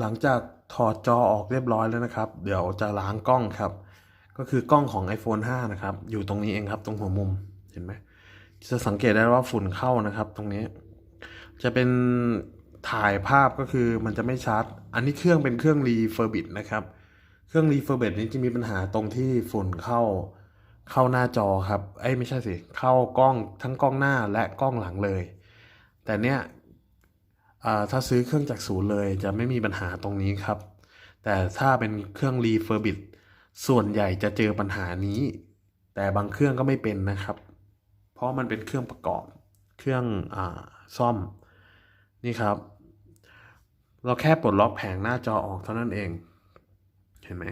หลังจากถอดจอออกเรียบร้อยแล้วนะครับ เดี๋ยวจะล้างกล้องครับ ก็คือกล้องของ iPhone 5 นะครับ อยู่ตรงนี้เองครับ ตรงหัวมุมเห็นไหมจะสังเกตได้ว่าฝุ่นเข้านะครับ ตรงนี้ จะเป็นถ่ายภาพก็คือมันจะไม่ชัด อันนี้เครื่องเป็นเครื่องรีเฟอร์บิดนะครับ เครื่องรีเฟอร์บิดนี้จะมีปัญหาตรงที่ฝุ่นเข้าเข้าหน้าจอครับ เอ้ยไม่ใช่สิ เข้ากล้องทั้งกล้องหน้าและกล้องหลังเลย แต่เนี้ย ถ้าซื้อเครื่องจากศูนย์เลย จะไม่มีปัญหาตรงนี้ครับ แต่ถ้าเป็นเครื่องรีเฟอร์บิ t ส่วนใหญ่จะเจอปัญหานี้ แต่บางเครื่องก็ไม่เป็นนะครับ เพราะมันเป็นเครื่องประกอบ เครื่องอซ่อม นี่ครับ เราแค่ปลดล็อกแผงหน้าจอออกเท่านั้นเอง เห็นไหม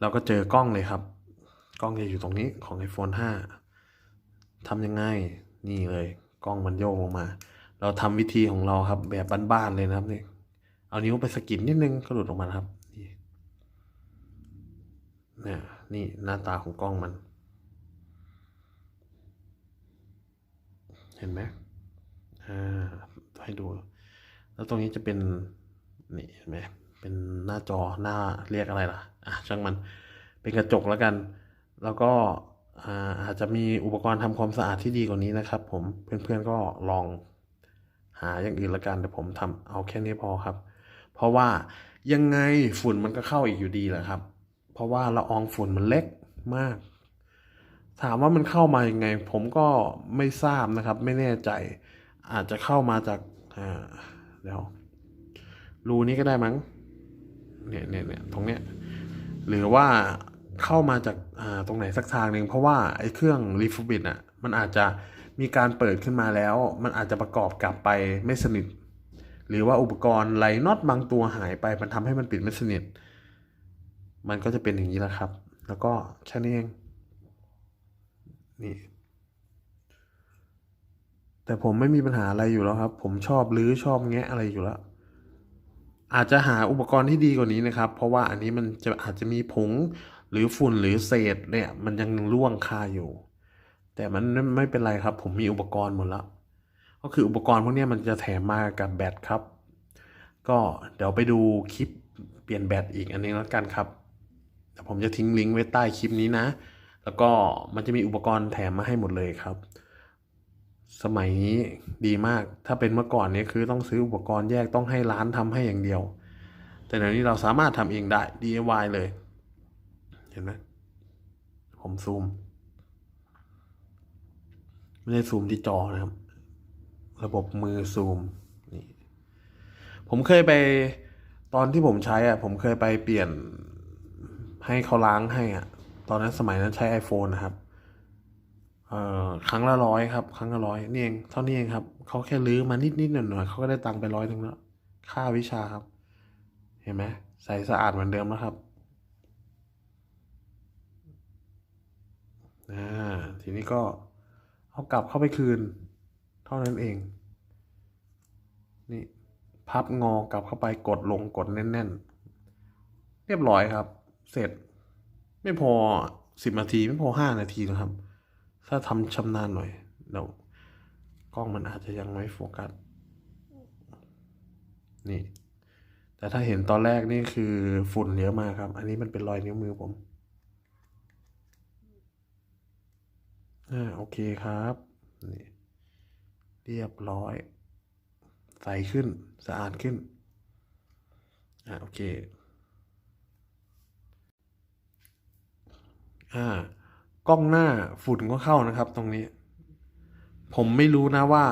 เราก็เจอกล้องเลยครับ กล้องจะอยู่ตรงนี้ของ iPhone 5ทำยังไง นี่เลย กล้องมันโยกลงมา เราทำวิธีของเราครับ แบบบ้านๆเลยนะครับนี่เอานิ้วไปสกิดนิดนึงก็หลุดออกมาครับนี่นี่นี่หน้าตาของกล้องมัน เห็นไหมอ่าให้ดู แล้วตรงนี้จะเป็นนี่เห็นไหมเป็นหน้าจอหน้าเรียกอะไรล่ะอะช่างมันเป็นกระจกแล้วกัน แล้วก็อ่าอาจจะมีอุปกรณ์ทำความสะอาดที่ดีกว่านี้นะครับ ผมเพื่อนๆก็ลอง หาอย่างอื่นละกันแต่ผมทำเอาแค่นี้พอครับ เพราะว่ายังไงฝุ่นมันก็เข้าอีกอยู่ดีแหละครับ เพราะว่าละอองฝุ่นมันเล็กมาก ถามว่ามันเข้ามายังไง ผมก็ไม่ทราบนะครับ ไม่แน่ใจ อาจจะเข้ามาจากอ่าเดี๋ยวรูนี้ก็ได้มั้งเนี่ยเนี่ยเนี่ยตรงเนี้ยหรือว่าเข้ามาจากอ่าตรงไหนสักทางหนึ่งเพราะว่าไอ้เครื่องรีฟูบิดอะมันอาจจะ มีการเปิดขึ้นมาแล้ว มันอาจจะประกอบกลับไปไม่สนิท หรือว่าอุปกรณ์ไหลน็อตบางตัวหายไปมันทำให้มันปิดไม่สนิท มันก็จะเป็นอย่างนี้แหละครับ แล้วก็แค่นี้เองนี่แต่ผมไม่มีปัญหาอะไรอยู่แล้วครับ ผมชอบรื้อชอบแงะอะไรอยู่แล้วอาจจะหาอุปกรณ์ที่ดีกว่านี้นะครับ เพราะว่าอันนี้มันจะอาจจะมีผงหรือฝุ่นหรือเศษเนี่ย มันยังร่วงคาอยู่ แต่มันไม่เป็นไรครับ ผมมีอุปกรณ์หมดแล้ว ก็คืออุปกรณ์พวกนี้มันจะแถมมากับแบตครับ ก็เดี๋ยวไปดูคลิปเปลี่ยนแบตอีกอันนึงแล้วกันครับเดี๋ยวผมจะทิ้งลิงก์ไว้ใต้คลิปนี้นะ แล้วก็มันจะมีอุปกรณ์แถมมาให้หมดเลยครับ สมัยนี้ดีมากถ้าเป็นเมื่อก่อนเนี่ยคือต้องซื้ออุปกรณ์แยกต้องให้ร้านทำให้อย่างเดียว แต่เดี๋ยวนี้เราสามารถทำเองได้ DIY เลย เห็นไหมผมซูม ไม่ได้ซูมที่จอนะครับ ระบบมือซูมนี่ผมเคยไปตอนที่ผมใช้อะ ผมเคยไปเปลี่ยนให้เขาล้างให้อะ ตอนนั้นสมัยนั้นใช้ iPhone นะครับเอ่อครั้งละร้อยครับ ครั้งละร้อยนี่เองเท่านี้เองครับเขาแค่ลื้อมานิดนิดหน่อยหน่อยๆเขาก็ได้ตังค์ไปร้อยหนึ่งแล้วค่าวิชาครับ เห็นไหมใสสะอาดเหมือนเดิมแล้วครับอ่าทีนี้ก็ เอากลับเข้าไปคืน เท่านั้นเอง นี่พับงอกลับเข้าไปกดลงกดแน่นๆ เรียบร้อยครับ เสร็จ ไม่พอสิบนาทีไม่พอห้านาทีนะครับ ถ้าทำชำนาญหน่อยเดี๋ยวกล้องมันอาจจะยังไม่โฟกัส นี่ แต่ถ้าเห็นตอนแรกนี่คือฝุ่นเยอะมากครับ อันนี้มันเป็นรอยนิ้วมือผม อ่าโอเคครับนี่เรียบร้อย ใสขึ้นสะอาดขึ้นอ่าโอเคอ่ากล้องหน้าฝุ่นก็เข้านะครับ ตรงนี้ ผมไม่รู้นะว่า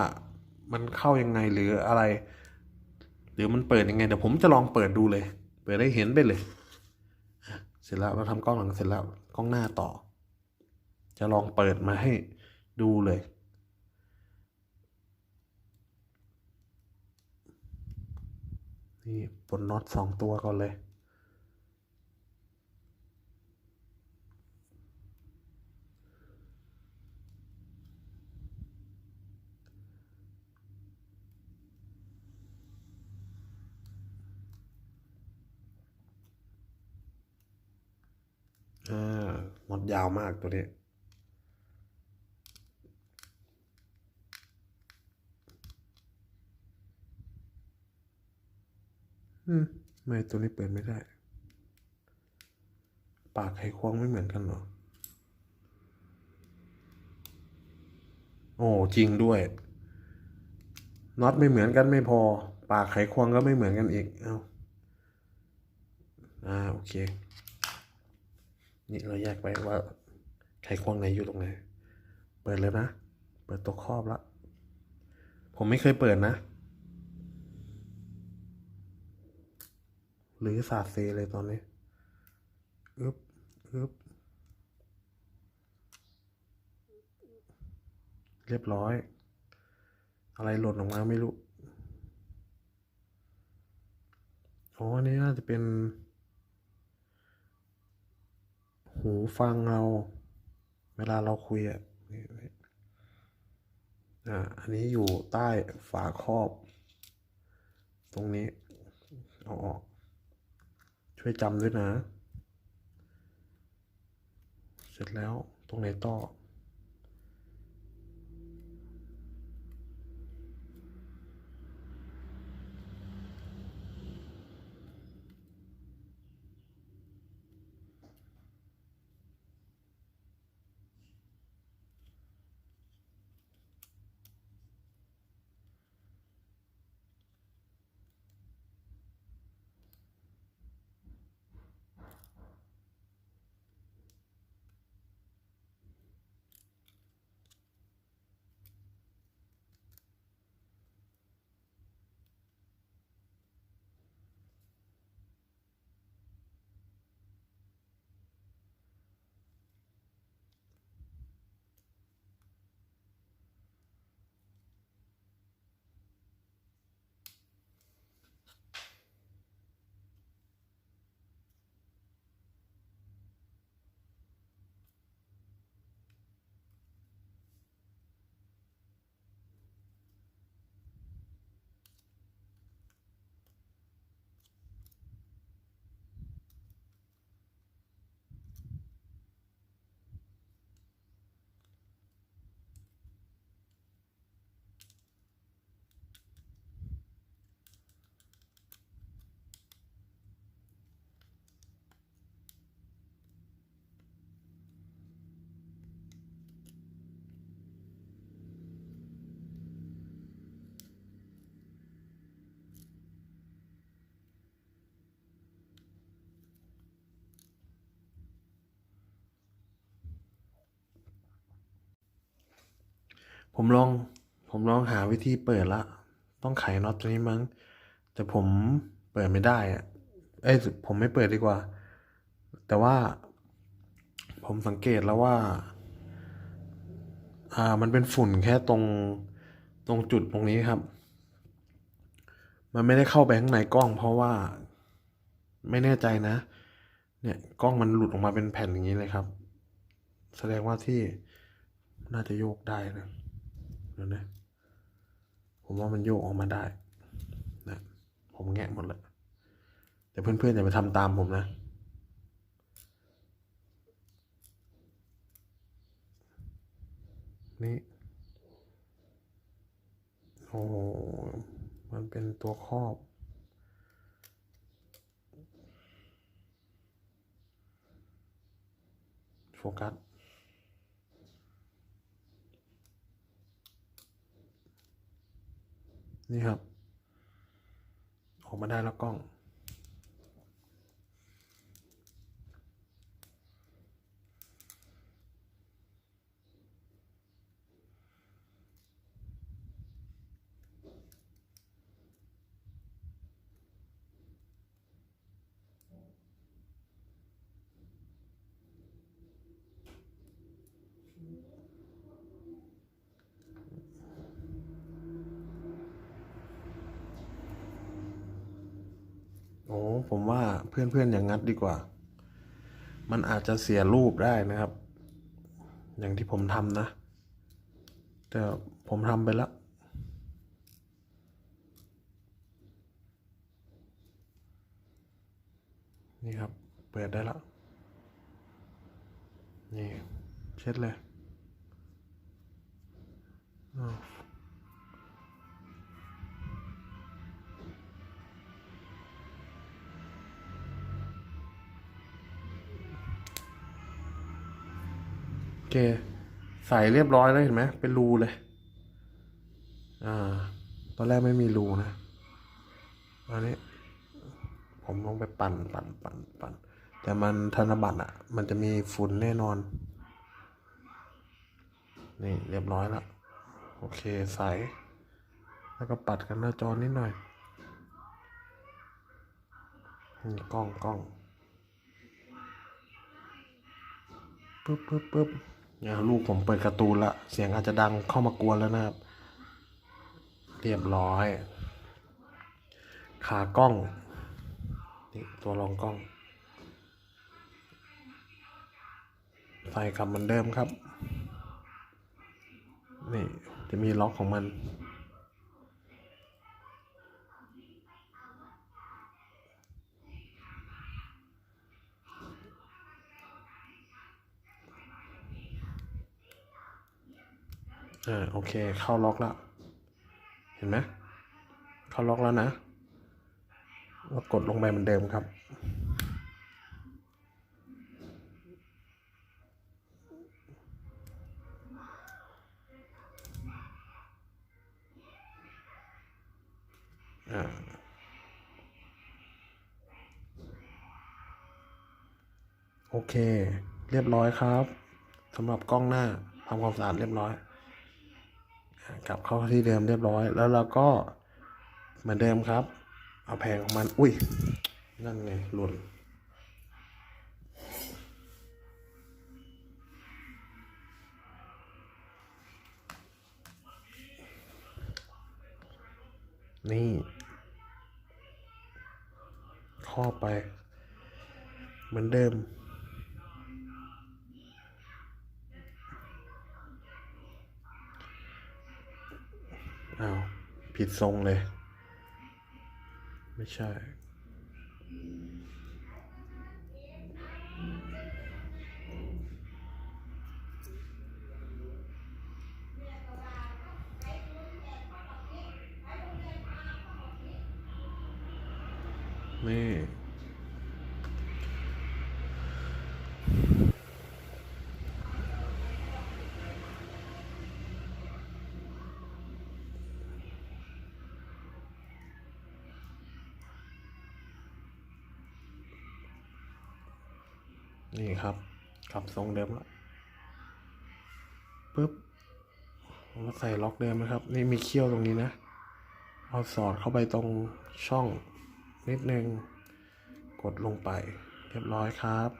มันเข้ายังไงหรืออะไร หรือมันเปิดยังไงเดี๋ยวผมจะลองเปิดดูเลย เปิดได้เห็นไปเลย เสร็จแล้วเราทำกล้องหลังเสร็จแล้วกล้องหน้าต่อ จะลองเปิดมาให้ดูเลย นี่ปลดน็อตสองตัวก่อนเลยอ่าน็อตยาวมากตัวนี้ อืมไม่ตัวนี้เปิดไม่ได้ ปากไขควงไม่เหมือนกันหรอ โอ้จริงด้วยน็อตไม่เหมือนกันไม่พอ ปากไขควงก็ไม่เหมือนกันอีก เอาอ่าโอเค นี่เราแยกไปว่า ไขควงไหนอยู่ตรงไหน เปิดเลยนะ เปิดตัวครอบละ ผมไม่เคยเปิดนะ หรือสาดเซเลยตอนนี้อึบอึบเรียบร้อย อะไรหล่นออกมาไม่รู้ อ๋ออันนี่น่าจะเป็น หูฟังเรา เวลาเราคุยอะอ่า อันนี้อยู่ใต้ฝาครอบ ตรงนี้ เอาออก ช่วยจำด้วยนะ เสร็จแล้วตรงไหนต่อ ผมลองผมลองหาวิธีเปิดละ ต้องไขน็อตตัวนี้มั้ง แต่ผมเปิดไม่ได้อะเอ้ยผมไม่เปิดดีกว่า แต่ว่า ผมสังเกตแล้วว่า อ่า มันเป็นฝุ่นแค่ตรงตรงจุดตรงนี้ครับ มันไม่ได้เข้าไปข้างในกล้อง เพราะว่าไม่แน่ใจนะ เนี่ยกล้องมันหลุดออกมาเป็นแผ่นอย่างนี้เลยครับ แสดงว่าที่น่าจะโยกได้นะ เดี๋ยวนะ ผมว่ามันโยกออกมาได้นะผมแงะหมดเลยแต่เพื่อนๆอย่าไปทำตามผมนะนี่โอ้มันเป็นตัวครอบ โฟกัส นี่ครับ ออกมาได้แล้วกล้อง โอ้ ผมว่าเพื่อนๆอย่างงัดดีกว่า มันอาจจะเสียรูปได้นะครับ อย่างที่ผมทำนะ แต่ผมทำไปแล้วนี่ครับ เปิดได้แล้วนี่ เช็ดเลยอ้าว ใส่เรียบร้อยแล้วเห็นไหมเป็นรูเลย อ่า ตอนแรกไม่มีรูนะอันนี้ ผมลงไปปั่นปั่นปั่นปั่นแต่มันธนบัตรอะ มันจะมีฝุ่นแน่นอน นี่เรียบร้อยแล้วโอเคใส แล้วก็ปัดกันหน้าจอนิดหน่อยนี่กล้องกล้องปึ๊บปึ๊บปึ๊บ ลูกผมเปิดการ์ตูนละ เสียงอาจจะดังเข้ามากวนแล้วนะครับ เรียบร้อย ขากล้อง นี่ตัวรองกล้อง ใส่กลับเหมือนเดิมครับ นี่จะมีล็อกของมัน อ่าโอเคเข้าล็อกแล้ว เห็นไหมเข้าล็อกแล้วนะแล้วกดลงไปเหมือนเดิมครับ อ่าโอเค เรียบร้อยครับสำหรับกล้องหน้าทำความสะอาดเรียบร้อย กลับเข้าที่เดิมเรียบร้อย แล้วเราก็เหมือนเดิมครับ เอาแผงของมัน อุ้ย นั่นไงหล่นนี่ครอบไป เหมือนเดิม อ้าวผิดทรงเลย ไม่ใช่ นี่ นี่ครับกลับทรงเดิมแล้วปึ๊บมมาใส่ล็อกเดิมนะครับ นี่มีเขี้ยวตรงนี้นะ เอาสอดเข้าไปตรงช่องนิดนึง กดลงไป เรียบร้อยครับ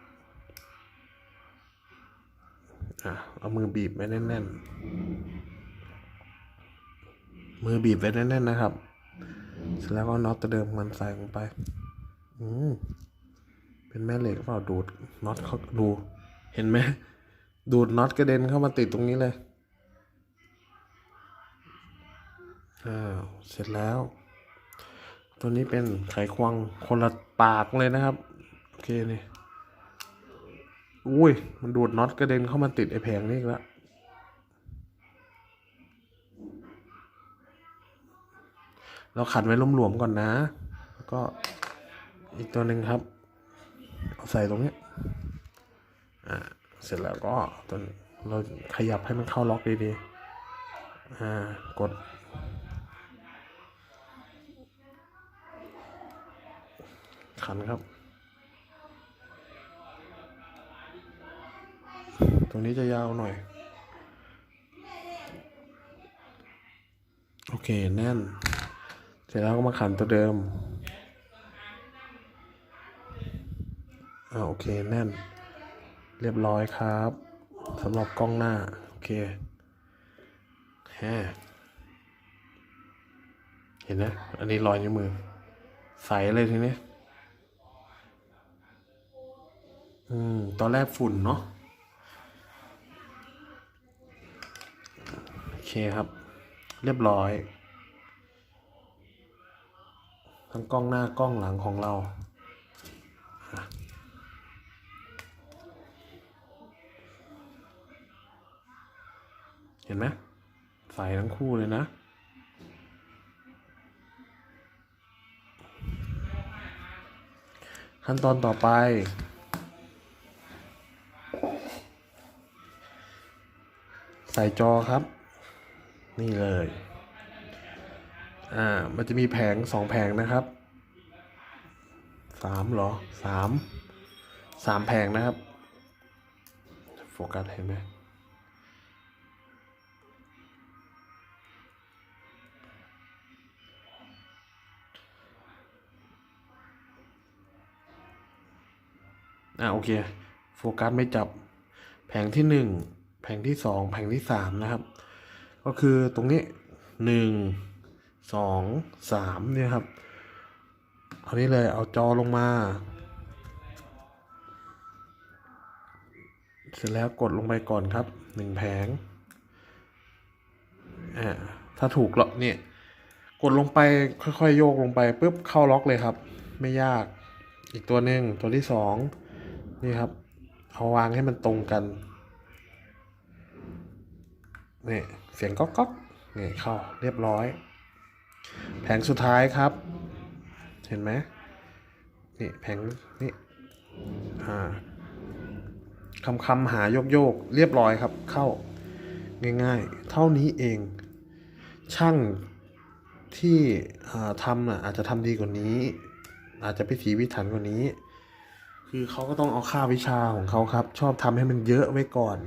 อะเอามือบีบไว้แน่นๆ มือบีบไว้แน่นๆนะครับ เสร็จแล้วก็น็อตตัวเดิมมันใส่ลงไป อืม เป็นแม่เหล็กเปล่าดูดน็อตเขาดู เห็นไหมดูดน็อตกระเด็นเข้ามาติดตรงนี้เลยอ้าวเสร็จแล้ว ตัวนี้เป็นไขควงคนละปากเลยนะครับ โอเคนี่อุ้ย มันดูดน็อตกระเด็นเข้ามาติดไอ้แผงนี่อีกแล้วเราขัดไว้หลวมๆก่อนนะ แล้วก็อีกตัวหนึ่งครับเอา ใส่ตรงนี้อ่าเสร็จแล้วก็ตอนเราขยับให้มันเข้าล็อกดีๆอ่ากด ขันครับ ตรงนี้จะยาวหน่อย โอเค แน่น เสร็จแล้วก็มาขันตัวเดิม อ่าโอเคแน่น เรียบร้อยครับสำหรับกล้องหน้า โอเคแฮเห็นนะ อันนี้รอยนิ้วมือ ใสเลยทีนี้ อืม ตอนแรกฝุ่นเนาะ โอเคครับ เรียบร้อย ทั้งกล้องหน้ากล้องหลังของเรา เห็นไหมใส่ทั้งคู่เลยนะ ขั้นตอนต่อไป ใส่จอครับ นี่เลย อ่า มันจะมีแผงสองแผงนะครับสามเหรอสามสามแผงนะครับ โฟกัสเห็นไหม อ่าโอเค โฟกัสไม่จับ แผงที่หนึ่งแผงที่สองแผงที่สามนะครับ ก็คือตรงนี้หนึ่งสองสามเนี่ยครับเอานี้เลยเอาจอลงมา เสร็จแล้วกดลงไปก่อนครับหนึ่งแผงอ่าถ้าถูกแล้วเนี่ยกดลงไปค่อยๆ โยกลงไปปุ๊บเข้าล็อกเลยครับ ไม่ยากอีกตัวหนึ่งตัวที่สอง นี่ครับเอาวางให้มันตรงกันนี่เสียงก๊อกก๊อกนี่เข้าเรียบร้อย แผงสุดท้ายครับ เห็นไหมนี่แผงนี่อ่าคำคำหาโยกโยกเรียบร้อยครับ เข้าง่ายๆ เท่านี้เอง ช่างที่ทำอาจจะทำดีกว่านี้ อาจจะไปถีวิถันกว่านี้ คือเขาก็ต้องเอาค่าวิชาของเขาครับ ชอบทำให้มันเยอะไว้ก่อน